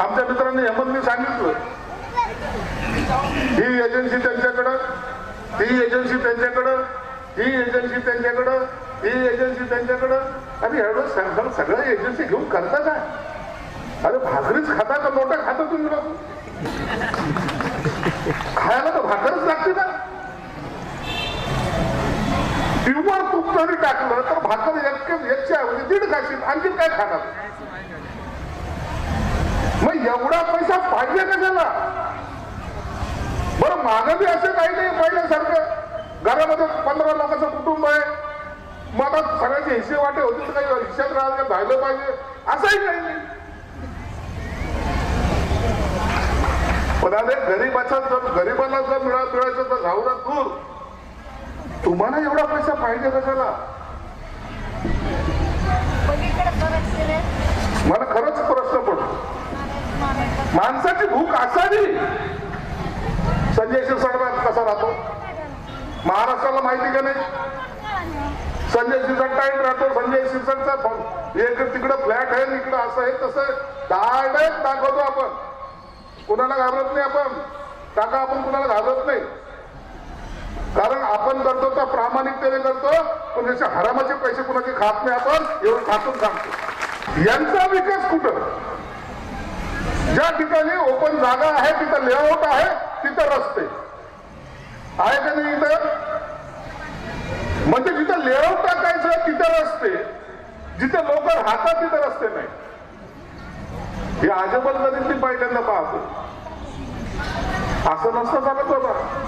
आमच्या मित्रांनी हेमंतनी सांगितलं. ही एजन्सी त्यांच्याकडं ती एजन्सी त्यांच्याकडं ही एजन्सी त्यांच्याकडं ही एजन्सी त्यांच्याकडं. आणि एवढं सगळं सगळं एजन्सी घेऊन करता काय? अरे भाकरीच खाता का? मोठा खाता तुम्ही लोक? खायला तर भाकरच लागते ना. प्युअर तूप जरी टाकलं तर भाकर एक एकशे ऐवजी दीड खाशील. आणखी काय खा मग एवढा पैसा पाहिजे कशाला? बरं मागं बी असं काही नाही पहिल्यासारखं. घरामध्ये पंधरा लोकांचं कुटुंब आहे. मग आता सगळ्यांचे हिस्से वाटे होते तर काही राहायला राहिलं पाहिजे. असंही काही नाही. पण अरे गरीबाचा जर गरीबाला जर मिळा मिळायचं तर ना दूर तुम्हाला एवढा पैसा पाहिजे कशाला? मला खरंच माणसाची भूक असावी. संजय शिरसाट कसा राहतो? महाराष्ट्राला माहिती का नाही? संजय शिरसाट टाईट राहतो संजय शिरसाटचा एक तिकडं फ्लॅट आहे इकडं असं आहे तसं आहे. डायरेक्ट दाखवतो आपण. कुणाला घाबरत नाही आपण. टाका आपण कुणाला घाबरत नाही. कारण आपण करतो तर प्रामाणिकतेने करतो. पण हरामाचे पैसे कुणाचे खात नाही आपण एवढं खातून सांगतो. यांचा विकास कुठं? ज्या ठिकाणी ओपन जागा आहे तिथं लेआउट आहे तिथं रस्ते. आहे का नाही इथं? म्हणजे जिथं लेआउट टाकायचं तिथं रस्ते. जिथे लोक राहतात तिथं रस्ते नाही. हे आजोबल नदीतली पहिल्यांदा पाहतो. असं नसतं चालत बाबा.